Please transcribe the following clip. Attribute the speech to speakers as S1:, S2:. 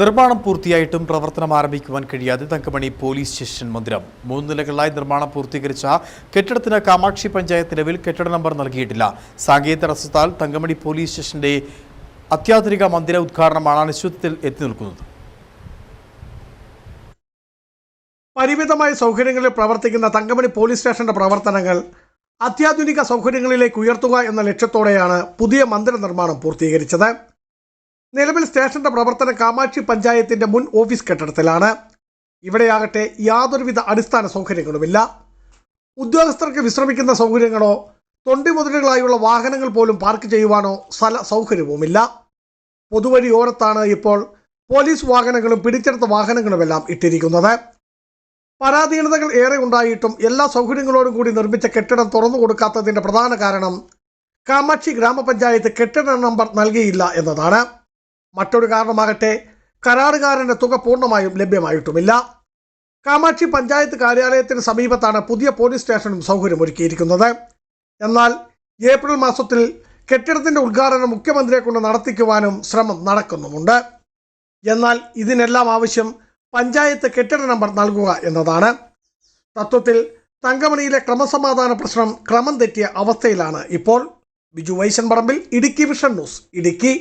S1: നിർമ്മാണം പൂർത്തിയായിട്ടും പ്രവർത്തനം ആരംഭിക്കുവാൻ കഴിയാതെ തങ്കമണി പോലീസ് സ്റ്റേഷൻ മന്ദിരം. മൂന്ന് നിലകളിലായി നിർമ്മാണം പൂർത്തീകരിച്ച കെട്ടിടത്തിന് കാമാക്ഷി പഞ്ചായത്ത് നിലവിൽ കെട്ടിട നമ്പർ നൽകിയിട്ടില്ല. സാങ്കേതിക തടസ്സത്താൽ തങ്കമണി പോലീസ് സ്റ്റേഷന്റെ അത്യാധുനിക മന്ദിര ഉദ്ഘാടനമാണ് അനിശ്ചിതത്തിൽ എത്തി നിൽക്കുന്നത്.
S2: പരിമിതമായ സൗകര്യങ്ങളിൽ പ്രവർത്തിക്കുന്ന തങ്കമണി പോലീസ് സ്റ്റേഷന്റെ പ്രവർത്തനങ്ങൾ അത്യാധുനിക സൗകര്യങ്ങളിലേക്ക് ഉയർത്തുക എന്ന ലക്ഷ്യത്തോടെയാണ് പുതിയ മന്ദിര നിർമ്മാണം പൂർത്തീകരിച്ചത്. നിലവിൽ സ്റ്റേഷന്റെ പ്രവർത്തനം കാമാക്ഷി പഞ്ചായത്തിന്റെ മുൻ ഓഫീസ് കെട്ടിടത്തിലാണ്. ഇവിടെയാകട്ടെ യാതൊരുവിധ അടിസ്ഥാന സൗകര്യങ്ങളുമില്ല. ഉദ്യോഗസ്ഥർക്ക് വിശ്രമിക്കുന്ന സൗകര്യങ്ങളോ തൊണ്ടി മുതലുകളായുള്ള വാഹനങ്ങൾ പോലും പാർക്ക് ചെയ്യുവാനോ സ്ഥല സൗകര്യവുമില്ല. പൊതുവഴിയോരത്താണ് ഇപ്പോൾ പോലീസ് വാഹനങ്ങളും പിടിച്ചെടുത്ത വാഹനങ്ങളുമെല്ലാം ഇട്ടിരിക്കുന്നത്. പരാധീനതകൾ ഏറെ ഉണ്ടായിട്ടും എല്ലാ സൗകര്യങ്ങളോടും കൂടി നിർമ്മിച്ച കെട്ടിടം തുറന്നു കൊടുക്കാത്തതിന്റെ പ്രധാന കാരണം കാമാക്ഷി ഗ്രാമപഞ്ചായത്ത് കെട്ടിട നമ്പർ നൽകിയില്ല എന്നതാണ്. മറ്റൊരു കാരണമാകട്ടെ കരാറുകാരന്റെ തുക പൂർണമായും ലഭ്യമായിട്ടുമില്ല. കാമാക്ഷി പഞ്ചായത്ത് കാര്യാലയത്തിന് സമീപത്താണ് പുതിയ പോലീസ് സ്റ്റേഷനും സൗകര്യമൊരുക്കിയിരിക്കുന്നത് എന്നാൽ ഏപ്രിൽ മാസത്തിൽ കെട്ടിടത്തിന്റെ ഉദ്ഘാടനം മുഖ്യമന്ത്രിയെ കൊണ്ട് നടത്തിക്കുവാനും ശ്രമം നടക്കുന്നുമുണ്ട്. എന്നാൽ ഇതിനെല്ലാം ആവശ്യം പഞ്ചായത്ത് കെട്ടിട നമ്പർ നൽകുക എന്നതാണ്. തത്വത്തിൽ തങ്കമണിയിലെ ക്രമസമാധാന പ്രശ്നം ക്രമം തെറ്റിയ അവസ്ഥയിലാണ് ഇപ്പോൾ. Biju Vaishan Parambil Idukki Vision News Idukki.